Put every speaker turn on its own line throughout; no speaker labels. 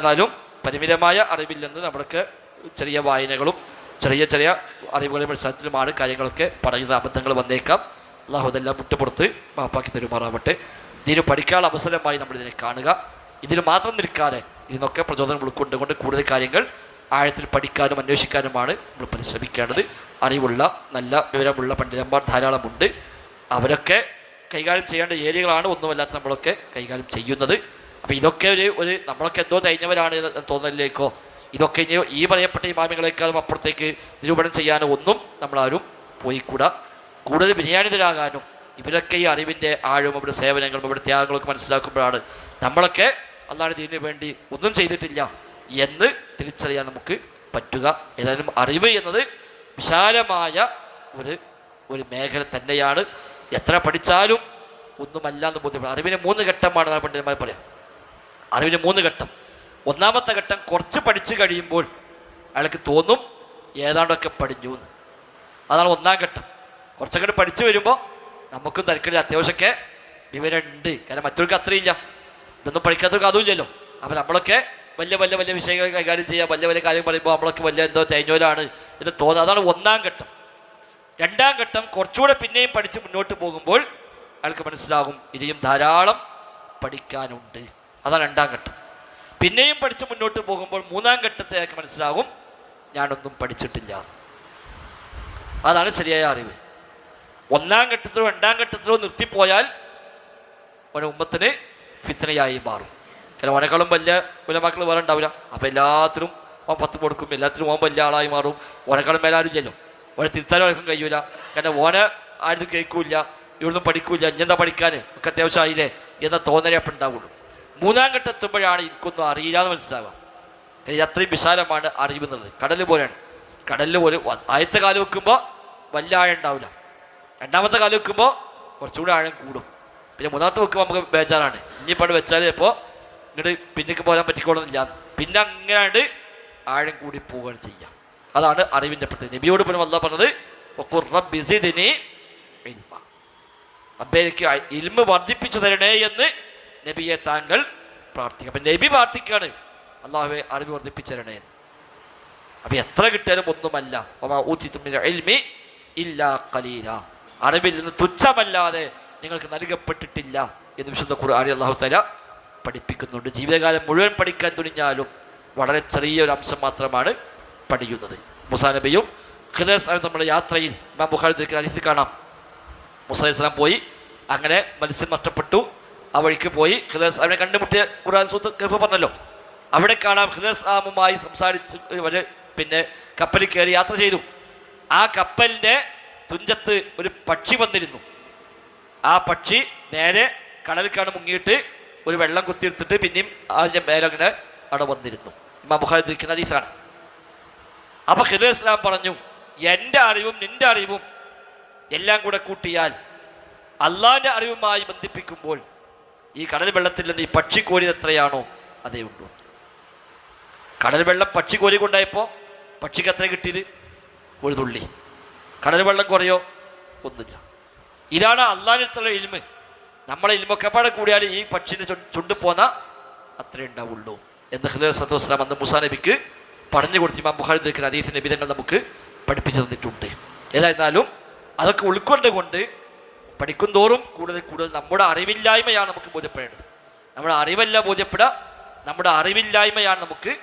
എന്നാലും പരിമിതമായ അറിവിൽ നിന്ന് നമ്മൾക്ക് ചെറിയ വായനകളും ചെറിയ ചെറിയ അറിവുകളുടെ അടിസ്ഥാനത്തിലുമാണ് കാര്യങ്ങളൊക്കെ പറയുന്ന അബദ്ധങ്ങൾ വന്നേക്കാം. അള്ളാഹു അതെല്ലാം വിട്ടുപുറത്ത് മാപ്പാക്കി തരുമാറാവട്ടെ. ഇതിന് പഠിക്കാനുള്ള അവസരമായി നമ്മൾ ഇതിനെ കാണുക. ഇതിന് മാത്രം നിൽക്കാതെ ഇതിനൊക്കെ പ്രചോദനം ഉൾക്കൊണ്ടുകൊണ്ട് കൂടുതൽ കാര്യങ്ങൾ ആഴത്തിൽ പഠിക്കാനും അന്വേഷിക്കാനുമാണ് നമ്മൾ പരിശ്രമിക്കേണ്ടത്. അറിവുള്ള നല്ല വിവരമുള്ള പണ്ഡിതന്മാർ ധാരാളമുണ്ട്. അവരൊക്കെ കൈകാര്യം ചെയ്യേണ്ട ഏരിയകളാണ് ഒന്നുമല്ലാത്ത നമ്മളൊക്കെ കൈകാര്യം ചെയ്യുന്നത്. അപ്പോൾ ഇതൊക്കെ ഒരു ഒരു നമ്മളൊക്കെ എന്തോ തികഞ്ഞവരാണ് തോന്നലിലേക്കോ? ഇതൊക്കെ ഇനി ഈ പറയപ്പെട്ട ഇമാമികളെക്കാളും അപ്പുറത്തേക്ക് നിരൂപണം ചെയ്യാനോ ഒന്നും നമ്മളാരും പോയിക്കൂടാ. കൂടുതൽ വിനയാനിതരാകാനും ഇവരൊക്കെ ഈ അറിവിന്റെ ആഴവും അവരുടെ സേവനങ്ങളും അവരുടെ ത്യാഗങ്ങളൊക്കെ മനസ്സിലാക്കുമ്പോഴാണ് നമ്മളൊക്കെ അതാണ് ഇതിനു വേണ്ടി ഒന്നും ചെയ്തിട്ടില്ല എന്ന് തിരിച്ചറിയാൻ നമുക്ക് പറ്റുക. ഏതായാലും അറിവ് എന്നത് വിശാലമായ ഒരു ഒരു മേഖല തന്നെയാണ്. എത്ര പഠിച്ചാലും ഒന്നുമല്ല എന്ന് ബോധ്യപ്പെടും. അറിവിന് മൂന്ന് ഘട്ടമാണ് പണ്ഡിതന്മാർ പറയാം. അറിവിന് മൂന്ന് ഘട്ടം. ഒന്നാമത്തെ ഘട്ടം കുറച്ച് പഠിച്ചു കഴിയുമ്പോൾ അയാൾക്ക് തോന്നും ഏതാണ്ടൊക്കെ പഠിഞ്ഞു എന്ന് അതാണ് ഒന്നാം ഘട്ടം. കുറച്ചൊക്കെ പഠിച്ചു വരുമ്പോൾ നമുക്കും തിരക്കില്ല അത്യാവശ്യമൊക്കെ വിവരമുണ്ട്. കാരണം മറ്റൊരു അത്രയില്ല. ഇതൊന്നും പഠിക്കാത്തവർക്ക് അതുമില്ലല്ലോ അപ്പം നമ്മളൊക്കെ വലിയ വലിയ വലിയ വിഷയങ്ങൾ കൈകാര്യം ചെയ്യുക വലിയ വലിയ കാര്യം പറയുമ്പോൾ നമ്മളൊക്കെ വലിയ എന്തോ തേഞ്ഞോലാണ് എന്ന് തോന്നുക. അതാണ് ഒന്നാം ഘട്ടം. രണ്ടാം ഘട്ടം കുറച്ചുകൂടെ പിന്നെയും പഠിച്ച് മുന്നോട്ട് പോകുമ്പോൾ അയാൾക്ക് മനസ്സിലാകും ഇനിയും ധാരാളം പഠിക്കാനുണ്ട്. അതാണ് രണ്ടാം ഘട്ടം. പിന്നെയും പഠിച്ച് മുന്നോട്ട് പോകുമ്പോൾ മൂന്നാം ഘട്ടത്തെ അയാൾക്ക് മനസ്സിലാകും ഞാനൊന്നും പഠിച്ചിട്ടില്ല. അതാണ് ശരിയായ അറിവ്. ഒന്നാം ഘട്ടത്തിലോ രണ്ടാം ഘട്ടത്തിലോ നിർത്തിപ്പോയാൽ ഒരു ഉമ്മത്തിന് ഫിത്തനയായി മാറും. കാരണം ഒരക്കാളും വലിയ ഉലമാക്കൾ വേറെ ഉണ്ടാവില്ല. അപ്പം എല്ലാത്തിനും ഓൻ പത്ത് കൊടുക്കും എല്ലാത്തിനും ഓൻ വലിയ ആളായി മാറും. ഓനേക്കാളും മേലെ ആരും ഇല്ലല്ലോ. ഓനെ തിരുത്താനും ആർക്കും കഴിയൂല. കാരണം ഓനെ ആരും കേൾക്കൂല ഇവിടുന്ന് പഠിക്കൂല ഇഞ്ഞെന്താ പഠിക്കാൻ ഒക്കെ അത്യാവശ്യമായില്ലേ എന്ന തോന്നലേ അപ്പം ഉണ്ടാവുള്ളൂ. മൂന്നാം ഘട്ടം എത്തുമ്പോഴാണ് എനിക്കൊന്നും അറിയില്ല എന്ന് മനസ്സിലാവുക. കാര്യം അത്രയും വിശാലമാണ് അറിവ് എന്നുള്ളത് കടൽ പോലെയാണ്. കടലിൽ പോലെ ആദ്യത്തെ കാലം വെക്കുമ്പോൾ വലിയ ആഴം ഉണ്ടാവില്ല. രണ്ടാമത്തെ കാലം വെക്കുമ്പോൾ കുറച്ചുകൂടി ആഴം കൂടും. പിന്നെ മൂന്നാമത്തെ വെക്കുമ്പോൾ നമുക്ക് ബേജാറാണ്. ഇനിയിപ്പോൾ വെച്ചാൽ ഇപ്പോൾ ഇങ്ങോട്ട് പിന്നേക്ക് പോരാൻ പറ്റിക്കോളുന്നില്ല. പിന്നെ അങ്ങനെയാണ്ട് ആഴം കൂടി പോവുകയാണ് ചെയ്യുക അതാണ് അറിവിന്റെ പ്രത്യേകത. നബിയോട് പോലും അല്ല പറഞ്ഞത് "വഖുർ റബ്ബി സിദ്നി ഇൽമ." ആ ഇൽമ വർദ്ധിപ്പിച്ചു തരണേ എന്ന് നബിയെ താങ്കൾ പ്രാർത്ഥിക്കുക അപ്പം നബി പ്രാർത്ഥിക്കുകയാണ്. അള്ളാഹുവെ അറിവ് വർദ്ധിപ്പിച്ചരണേ. അപ്പം എത്ര കിട്ടിയാലും ഒന്നുമല്ല. അറിവിൽ നിന്ന് തുച്ഛമല്ലാതെ നിങ്ങൾക്ക് നൽകപ്പെട്ടിട്ടില്ല എന്ന് വിശുദ്ധ ഖുർആനി അള്ളാഹു തല പഠിപ്പിക്കുന്നുണ്ട്. ജീവിതകാലം മുഴുവൻ പഠിക്കാൻ തുനിഞ്ഞാലും വളരെ ചെറിയ ഒരു അംശം മാത്രമാണ് പഠിക്കുന്നത്. മുസാ നബിയും ഖിദർ സാഹിബ് നമ്മുടെ യാത്രയിൽ ഇമാം ബുഖാരി കാണാം. മുസാ ഇസ്ലാം പോയി. അങ്ങനെ മത്സ്യം നഷ്ടപ്പെട്ടു. ആ വഴിക്ക് പോയി ഖിദർ സാഹിബിനെ കണ്ടുമുട്ടിയ ഖുർആൻ സൂത്ത് കെഫ് പറഞ്ഞല്ലോ. അവിടെ കാണാം ഖിദർ സാമുമായി സംസാരിച്ച് പിന്നെ കപ്പലിൽ കയറി യാത്ര ചെയ്തു. ആ കപ്പലിന്റെ തുഞ്ചത്ത് ഒരു പക്ഷി വന്നിരുന്നു. ആ പക്ഷി നേരെ കടലിൽ മുങ്ങിയിട്ട് ഒരു വെള്ളം കുത്തിയെടുത്തിട്ട് പിന്നെയും അതിന്റെ മേലെ അങ്ങനെ അവിടെ വന്നിരുന്നു. ഇമാം ബുഖാരി നിൽക്കുന്ന ഹദീസാണ്. അപ്പൊ ഖിദർ ഇസ്ലാം പറഞ്ഞു എന്റെ അറിവും നിന്റെ അറിവും എല്ലാം കൂടെ കൂട്ടിയാൽ അള്ളാന്റെ അറിവുമായി ബന്ധിപ്പിക്കുമ്പോൾ ഈ കടൽ വെള്ളത്തിൽ നിന്ന് ഈ പക്ഷി കോരിയത് എത്രയാണോ അതേ ഉള്ളൂ. കടൽ വെള്ളം പക്ഷി കോരി കൊണ്ടായപ്പോൾ പക്ഷിക്ക് എത്ര കിട്ടിയത്? ഒരു തുള്ളി. കടൽ വെള്ളം കുറയോ? ഒന്നില്ല ഇതാണ് അള്ളാഹിനടുത്തുള്ള ഇൽമ്. നമ്മളെ ഇൽമൊക്കെ പാടെ കൂടിയാൽ ഈ പക്ഷിന് ചുണ്ടു പോന്ന അത്രേ ഉണ്ടാവുള്ളൂ എന്ന് ഹൃദയ സത്തു അന്ന് മുസാ നബിക്ക് പറഞ്ഞു കൊടുത്ത് ഇമാം ബുഖാരി നിൽക്കുന്ന അതീസിന്റെ നമുക്ക് പഠിപ്പിച്ചു തന്നിട്ടുണ്ട്. ഏതായിരുന്നാലും അതൊക്കെ ഉൾക്കൊണ്ടുകൊണ്ട് പഠിക്കും തോറും കൂടുതൽ കൂടുതൽ നമ്മുടെ അറിവില്ലായ്മയാണ് നമുക്ക് ബോധ്യപ്പെടേണ്ടത്. നമ്മുടെ അറിവല്ല ബോധ്യപ്പെടുക നമ്മുടെ അറിവില്ലായ്മയാണ് നമുക്ക്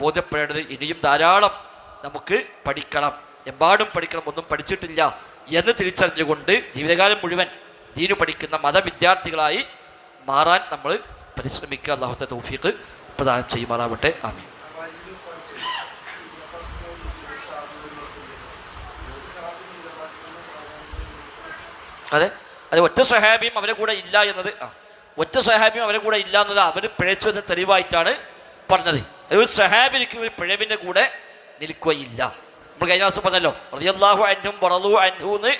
ബോധ്യപ്പെടേണ്ടത്. ഇനിയും ധാരാളം നമുക്ക് പഠിക്കണം. എമ്പാടും പഠിക്കണം ഒന്നും പഠിച്ചിട്ടില്ല എന്ന് തിരിച്ചറിഞ്ഞുകൊണ്ട് ജീവിതകാലം മുഴുവൻ ദീനു പഠിക്കുന്ന മതവിദ്യാർത്ഥികളായി മാറാൻ നമ്മൾ പരിശ്രമിക്കുക. അള്ളാഹുത്തെ തൗഫീഖ് പ്രദാനം ചെയ്യുമാറാവട്ടെ. ആമീൻ. അതെ? അത് ഒറ്റ സഹാബിയും അവരെ കൂടെ ഇല്ല എന്നത് ആ ഒറ്റ സഹാബിയും അവരെ കൂടെ ഇല്ല എന്നത് അവർ പിഴച്ചു എന്ന തെളിവായിട്ടാണ് പറഞ്ഞത്. ഒരു സഹാബിക്ക് ഒരു പിഴവിന്റെ കൂടെ നിൽക്കുകയില്ല. നമ്മൾ കഴിഞ്ഞ ദിവസം പറഞ്ഞല്ലോ റളിയല്ലാഹു അൻഹും വറളു അൻഹു എന്ന്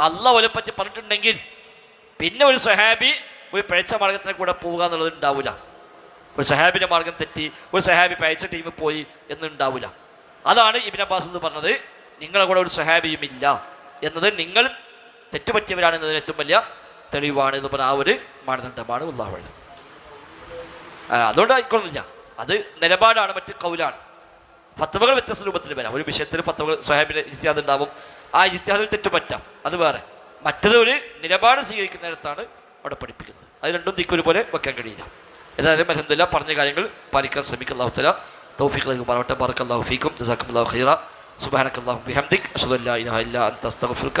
അല്ല അവരെ പറ്റി പറഞ്ഞിട്ടുണ്ടെങ്കിൽ പിന്നെ ഒരു സ്വഹാബി ഒരു പിഴച്ച മാർഗത്തിനെ കൂടെ പോവുക എന്നുള്ളത് ഉണ്ടാവില്ല ഒരു സഹാബിന്റെ മാർഗം തെറ്റി ഒരു സഹാബി പയച്ച ടീമിൽ പോയി എന്നുണ്ടാവില്ല അതാണ് ഇബിൻ അബ്ബാസ് എന്ന് പറഞ്ഞത് നിങ്ങളെ കൂടെ ഒരു സഹാബിയും ഇല്ല എന്നത് നിങ്ങൾ തെറ്റുപറ്റിയവരാണ് എന്നതിന് ഏറ്റവും വലിയ തെളിവാണ് എന്ന് പറഞ്ഞ ആ ഒരു മാനദണ്ഡമാണ് ഉള്ളാഹുള്ളത് അതുകൊണ്ട് ആയിക്കൊള്ളില്ല അത് നിലപാടാണ് മറ്റ് കൗലാണ്. ഫത്തവകൾ വ്യത്യസ്ത രൂപത്തിൽ വരാം. ഒരു വിഷയത്തിൽ ഫത്തവകൾ സ്വഹാബിന്റെ ഇസ്യാദ് ഉണ്ടാവും. ആ ഇസ്യാദിൽ തെറ്റ് പറ്റാം അത് വേറെ. മറ്റത് ഒരു നിലപാട് സ്വീകരിക്കുന്നിടത്താണ് അവിടെ പഠിപ്പിക്കുന്നത്. അത് രണ്ടും ദിക്കൊരു പോലെ വെക്കാൻ കഴിയില്ല. ഏതായാലും അലഹമില്ല പറഞ്ഞ കാര്യങ്ങൾ പാലിക്കാൻ ശ്രമിക്കുക അള്ളാഹു തല തൗഫീഖ് നൽകുമാറാവട്ടെ ബാറക്ക് അള്ളാഹു ഫീക്കും ജസാക്കും അള്ളാഹു ഖൈറ. സുബാനക്ക് ബിഹംദിക് അഷദ് അല്ലാ ഇലാഹ ഇല്ലാ അൻത അസ്തഗ്ഫിറുക